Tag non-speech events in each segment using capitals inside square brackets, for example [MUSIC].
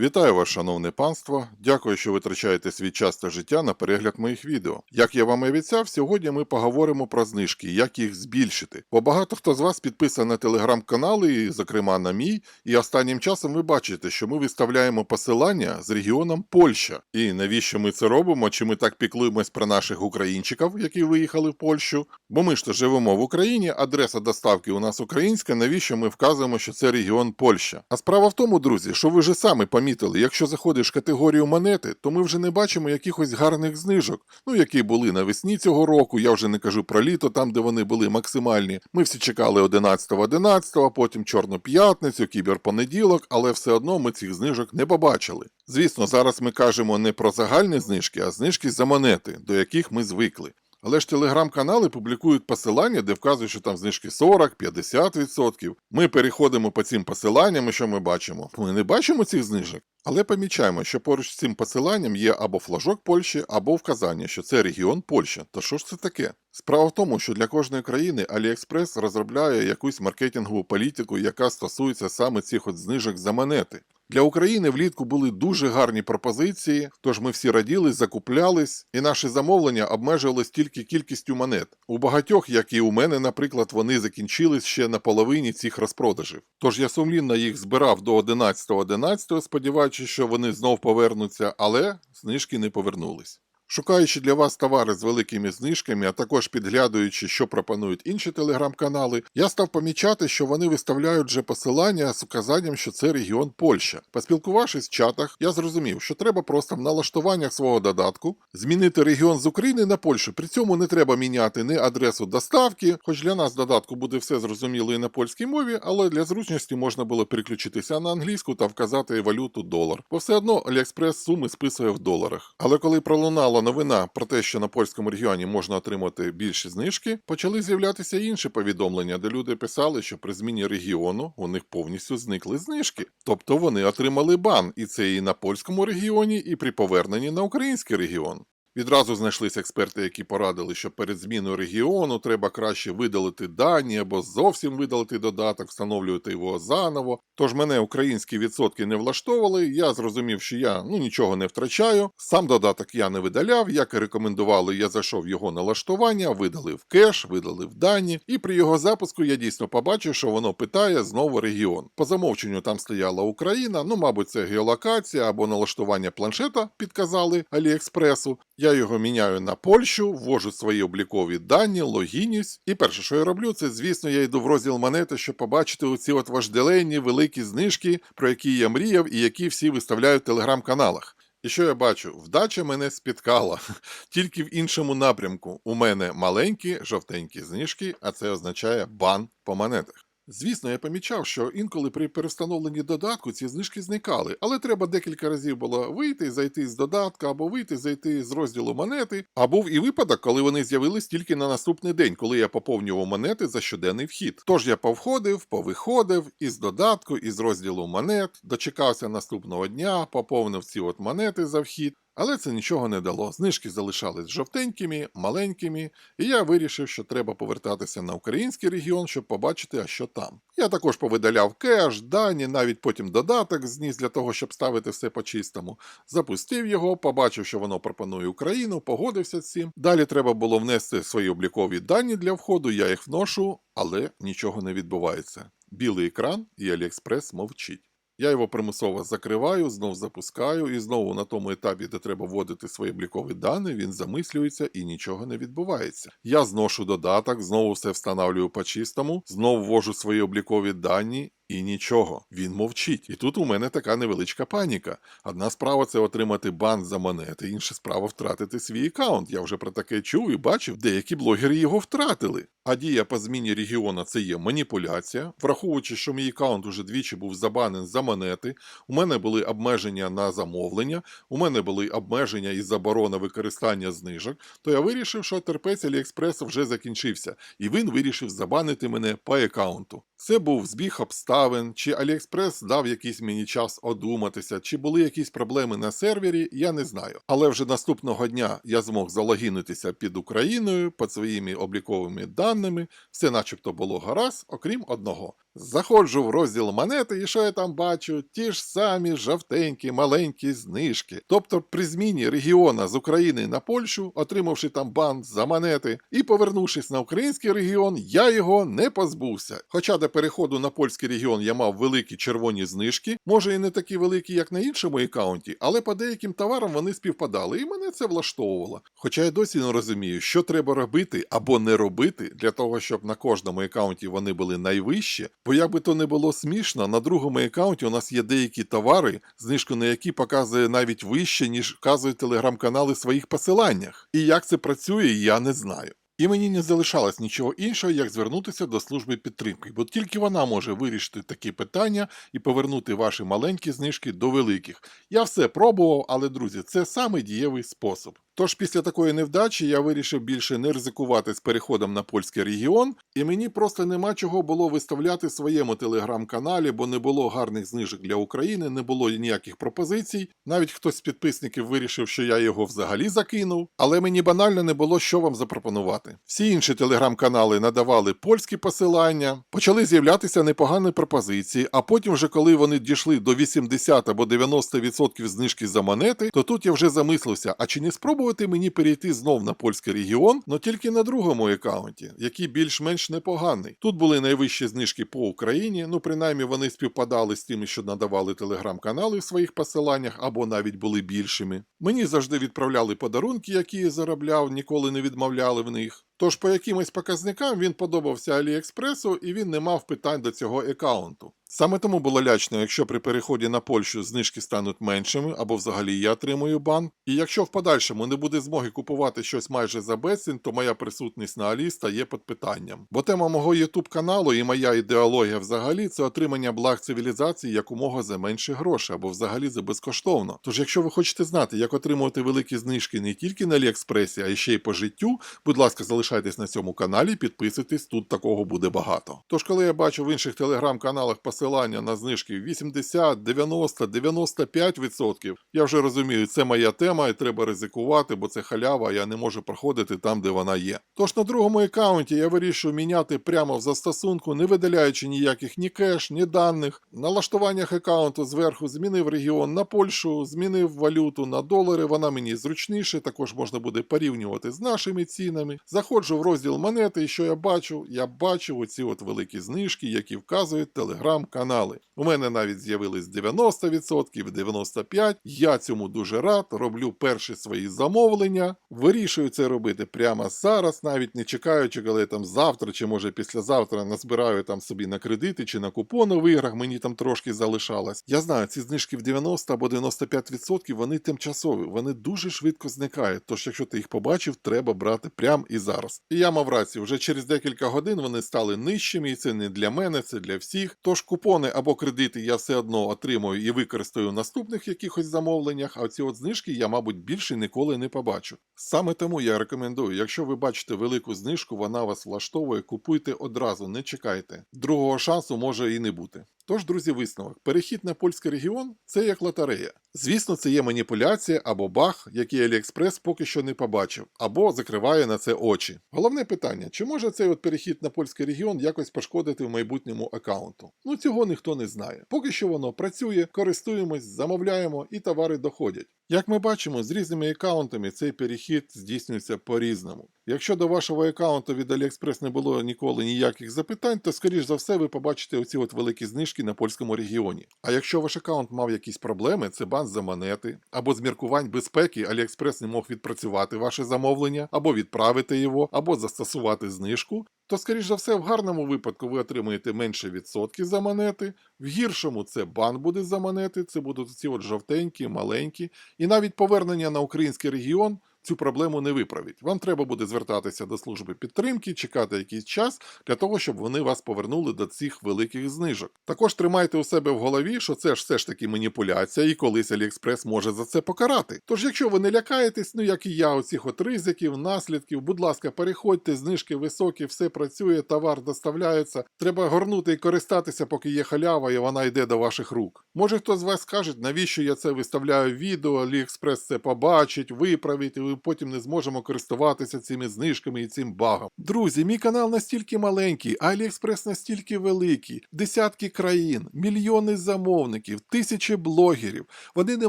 Вітаю вас, шановне панство. Дякую, що витрачаєте свій час та життя на перегляд моїх відео. Як я вам і обіцяв, сьогодні ми поговоримо про знижки, як їх збільшити. Бо багато хто з вас підписаний на телеграм-канали, зокрема на мій, і останнім часом ви бачите, що ми виставляємо посилання з регіоном Польща. І навіщо ми це робимо? Чи ми так піклуємось про наших українчиків, які виїхали в Польщу? Бо ми ж то живемо в Україні, адреса доставки у нас українська. Навіщо ми вказуємо, що це регіон Польща? А справа в тому, друзі, що ви вже самі помітили, якщо заходиш в категорію монети, то ми вже не бачимо якихось гарних знижок, ну які були навесні цього року. Я вже не кажу про літо, там де вони були максимальні. Ми всі чекали 11-11, потім Чорну п'ятницю, кіберпонеділок, але все одно ми цих знижок не побачили. Звісно, зараз ми кажемо не про загальні знижки, а знижки за монети, до яких ми звикли. Але ж телеграм-канали публікують посилання, де вказують, що там знижки 40-50%. Ми переходимо по цим посиланням, і що ми бачимо? Ми не бачимо цих знижок. Але помічаємо, що поруч з цим посиланням є або флажок Польщі, або вказання, що це регіон Польща. То що ж це таке? Справа в тому, що для кожної країни AliExpress розробляє якусь маркетингову політику, яка стосується саме цих от знижок за монети. Для України влітку були дуже гарні пропозиції, тож ми всі раділи, закуплялись, і наше замовлення обмежувалось тільки кількістю монет. У багатьох, як і у мене, наприклад, вони закінчились ще на половині цих розпродажів. Тож я сумлінно їх збирав до 11.11, сподіваючись, що вони знов повернуться, але знижки не повернулись. Шукаючи для вас товари з великими знижками, а також підглядуючи, що пропонують інші телеграм-канали, я став помічати, що вони виставляють вже посилання з указанням, що це регіон Польща. Поспілкувавшись в чатах, я зрозумів, що треба просто в налаштуваннях свого додатку змінити регіон з України на Польщу. При цьому не треба міняти ні адресу доставки, хоч для нас додатку буде все зрозуміло і на польській мові, але для зручності можна було переключитися на англійську та вказати валюту долар. Бо все одно AliExpress суми списує в доларах. Але коли пролунало новина про те, що на польському регіоні можна отримати більші знижки, почали з'являтися інші повідомлення, де люди писали, що при зміні регіону у них повністю зникли знижки. Тобто вони отримали бан, і це і на польському регіоні, і при поверненні на український регіон. Відразу знайшлися експерти, які порадили, що перед зміною регіону треба краще видалити дані або зовсім видалити додаток, встановлювати його заново. Тож мене українські відсотки не влаштовували. Я зрозумів, що я ну нічого не втрачаю. Сам додаток я не видаляв. Як і рекомендували, я зайшов його налаштування, видалив кеш, видалив дані, і при його запуску я дійсно побачив, що воно питає знову регіон. По замовченню там стояла Україна. Ну, мабуть, це геолокація або налаштування планшета підказали Аліекспресу. Я його міняю на Польщу, ввожу свої облікові дані, логінюсь. І перше, що я роблю, це звісно, я йду в розділ монети, щоб побачити оці от вожделенні великі знижки, про які я мріяв і які всі виставляють в телеграм-каналах. І що я бачу? Вдача мене спіткала, [LAUGHS] тільки в іншому напрямку. У мене маленькі жовтенькі знижки, а це означає бан по монетах. Звісно, я помічав, що інколи при перестановленні додатку ці знижки зникали, але треба декілька разів було вийти, зайти з додатка, або вийти, зайти з розділу монети. А був і випадок, коли вони з'явились тільки на наступний день, коли я поповнював монети за щоденний вхід. Тож я повходив, повиходив із додатку, із розділу монет, дочекався наступного дня, поповнив ці от монети за вхід. Але це нічого не дало. Знижки залишались жовтенькими, маленькими, і я вирішив, що треба повертатися на український регіон, щоб побачити, а що там. Я також повидаляв кеш, дані, навіть потім додаток зніс для того, щоб ставити все по-чистому. Запустив його, побачив, що воно пропонує Україну, погодився з цим. Далі треба було внести свої облікові дані для входу, я їх вношу, але нічого не відбувається. Білий екран і Аліекспрес мовчить. Я його примусово закриваю, знов запускаю, і знову на тому етапі, де треба вводити свої облікові дані, він замислюється і нічого не відбувається. Я зношу додаток, знову все встановлюю по-чистому, знову ввожу свої облікові дані. І нічого, він мовчить. І тут у мене така невеличка паніка. Одна справа це отримати бан за монети, інша справа втратити свій аккаунт. Я вже про таке чув і бачив, деякі блогери його втратили. А дія по зміні регіону це є маніпуляція. Враховуючи, що мій аккаунт уже двічі був забанен за монети, у мене були обмеження на замовлення, у мене були обмеження і заборона використання знижок, то я вирішив, що терпець Аліекспресу вже закінчився, і він вирішив забанити мене по аккаунту. Це був збіг обставин, чи Аліекспрес дав якийсь мені час одуматися, чи були якісь проблеми на сервері, я не знаю. Але вже наступного дня я змог залогінитися під Україною під своїми обліковими даними, все начебто було гаразд, окрім одного. Заходжу в розділ монети, і що я там бачу? Ті ж самі жовтенькі, маленькі знижки. Тобто при зміні регіона з України на Польщу, отримавши там бан за монети, і повернувшись на український регіон, я його не позбувся. Хоча до переходу на польський регіон я мав великі червоні знижки, може і не такі великі, як на іншому аккаунті, але по деяким товарам вони співпадали, і мене це влаштовувало. Хоча я досі не розумію, що треба робити або не робити для того, щоб на кожному аккаунті вони були найвищі. Бо як би то не було смішно, на другому аккаунті у нас є деякі товари, знижку на які показує навіть вище, ніж вказують телеграм-канали в своїх посиланнях. І як це працює, я не знаю. І мені не залишалось нічого іншого, як звернутися до служби підтримки, бо тільки вона може вирішити такі питання і повернути ваші маленькі знижки до великих. Я все пробував, але друзі, це саме дієвий спосіб. Тож після такої невдачі я вирішив більше не ризикувати з переходом на польський регіон, і мені просто нема чого було виставляти в своєму телеграм-каналі, бо не було гарних знижок для України, не було ніяких пропозицій. Навіть хтось з підписників вирішив, що я його взагалі закинув, але мені банально не було що вам запропонувати. Всі інші телеграм-канали надавали польські посилання, почали з'являтися непогані пропозиції, а потім, вже коли вони дійшли до 80 або 90% знижки за монети, то тут я вже замислився, а чи не спробувати мені перейти знов на польський регіон, але тільки на другому аккаунті, який більш-менш непоганий. Тут були найвищі знижки по Україні, ну принаймні вони співпадали з тими, що надавали телеграм-канали в своїх посиланнях, або навіть були більшими. Мені завжди відправляли подарунки, які я заробляв, ніколи не відмовляли в них. Тож по якимось показникам він подобався Аліекспресу і він не мав питань до цього аккаунту. Саме тому було лячно, якщо при переході на Польщу знижки стануть меншими або взагалі я отримую бан. І якщо в подальшому не буде змоги купувати щось майже за безцінь, то моя присутність на Алі стає під питанням. Бо тема мого YouTube каналу і моя ідеологія взагалі це отримання благ цивілізації якомога за менші гроші або взагалі за безкоштовно. Тож, якщо ви хочете знати, як отримувати великі знижки не тільки на Аліекспресі, а ще й по життю, будь ласка, залишайтесь на цьому каналі, підписуйтесь, тут такого буде багато. Тож, коли я бачу в інших телеграм-каналах посилання на знижки 80, 90, 95%, я вже розумію, це моя тема і треба ризикувати, бо це халява, я не можу проходити там, де вона є. Тож на другому аккаунті я вирішую міняти прямо в застосунку, не видаляючи ніяких ні кеш, ні даних. В налаштуваннях аккаунту зверху змінив регіон на Польщу, змінив валюту на долари, вона мені зручніше, також можна буде порівнювати з нашими цінами. Заходжу в розділ монети, і що я бачу? Я бачу оці от великі знижки, які вказують телеграм-канали. У мене навіть з'явились 90%, 95%. Я цьому дуже рад, роблю перші свої замовлення. Вирішую це робити прямо зараз, навіть не чекаючи, коли там завтра чи може післязавтра назбираю там собі на кредити чи на купони в іграх, мені там трошки залишалось. Я знаю, ці знижки в 90 або 95% вони тимчасові, вони дуже швидко зникають. Тож, якщо ти їх побачив, треба брати прямо і зараз. І я мав рацію, вже через декілька годин вони стали нижчими, і це не для мене, це для всіх. Тож купони або кредити я все одно отримую і використаю в наступних якихось замовленнях, а ці от знижки я, мабуть, більше ніколи не побачу. Саме тому я рекомендую, якщо ви бачите велику знижку, вона вас влаштовує, купуйте одразу, не чекайте. Другого шансу може і не бути. Тож, друзі, висновок: перехід на польський регіон це як лотерея. Звісно, це є маніпуляція або баг, який Аліекспрес поки що не побачив, або закриває на це очі. Головне питання: чи може цей от перехід на польський регіон якось пошкодити в майбутньому аккаунту? Ну цього ніхто не знає. Поки що воно працює, користуємось, замовляємо і товари доходять. Як ми бачимо, з різними аккаунтами цей перехід здійснюється по-різному. Якщо до вашого аккаунту від AliExpress не було ніколи ніяких запитань, то скоріш за все ви побачите оці от великі знижки на польському регіоні. А якщо ваш аккаунт мав якісь проблеми, це бан за монети, або з міркувань безпеки AliExpress не мог відпрацювати ваше замовлення, або відправити його, або застосувати знижку, то, скоріш за все, в гарному випадку ви отримаєте менше відсотки за монети, в гіршому це бан буде за монети, це будуть ці от жовтенькі, маленькі, і навіть повернення на український регіон цю проблему не виправить. Вам треба буде звертатися до служби підтримки, чекати якийсь час для того, щоб вони вас повернули до цих великих знижок. Також тримайте у себе в голові, що це ж все ж таки маніпуляція, і колись Аліекспрес може за це покарати. Тож, якщо ви не лякаєтесь, ну як і я, оцих от ризиків, наслідків, будь ласка, переходьте, знижки високі, все працює, товар доставляється. Треба горнути і користатися, поки є халява, і вона йде до ваших рук. Може хтось з вас скаже, навіщо я це виставляю відео, Аліекспрес це побачить, виправить, ми потім не зможемо користуватися цими знижками і цим багом. Друзі, мій канал настільки маленький, а Аліекспрес настільки великий, десятки країн, мільйони замовників, тисячі блогерів. Вони не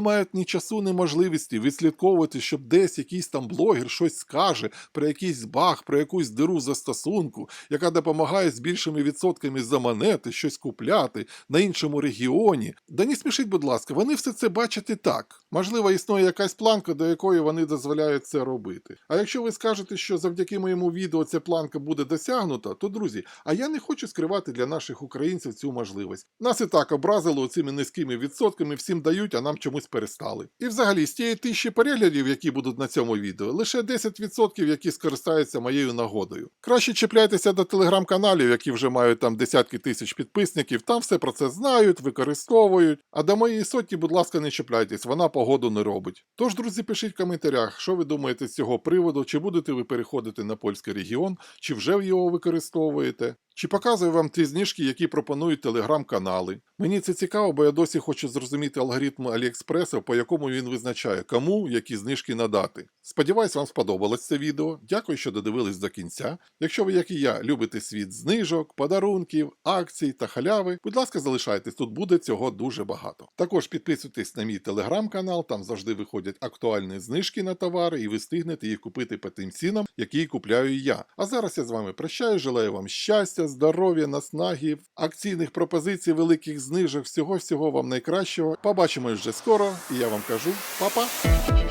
мають ні часу, ні можливості відслідковувати, щоб десь якийсь там блогер щось скаже про якийсь баг, про якусь диру застосунку, яка допомагає з більшими відсотками за монети щось купляти на іншому регіоні. Да не смішіть, будь ласка, вони все це бачать і так. Можливо, існує якась планка, до якої вони дозволяють це робити. А якщо ви скажете, що завдяки моєму відео ця планка буде досягнута, то друзі, а я не хочу скривати для наших українців цю можливість. Нас і так образили оцими низькими відсотками, всім дають, а нам чомусь перестали. І взагалі, з тієї тисячі переглядів, які будуть на цьому відео, лише 10% які скористаються моєю нагодою. Краще чіпляйтеся до телеграм-каналів, які вже мають там десятки тисяч підписників, там все про це знають, використовують. А до моєї сотні, будь ласка, не чіпляйтесь, вона погоду не робить. Тож, друзі, пишіть в коментарях, що ви думаєте з цього приводу, чи будете ви переходити на польський регіон, чи вже його використовуєте. Чи показую вам ті знижки, які пропонують телеграм-канали? Мені це цікаво, бо я досі хочу зрозуміти алгоритм Аліекспресу, по якому він визначає, кому які знижки надати. Сподіваюсь, вам сподобалось це відео. Дякую, що додивились до кінця. Якщо ви, як і я, любите світ знижок, подарунків, акцій та халяви, будь ласка, залишайтесь, тут буде цього дуже багато. Також підписуйтесь на мій телеграм-канал, там завжди виходять актуальні знижки на товари, і ви встигнете їх купити по тим цінам, які купляю я. А зараз я з вами прощаю, желаю вам щастя, здоров'я, наснаги, акційних пропозицій, великих знижок, всього всього вам найкращого. Побачимось вже скоро, і я вам кажу па-па!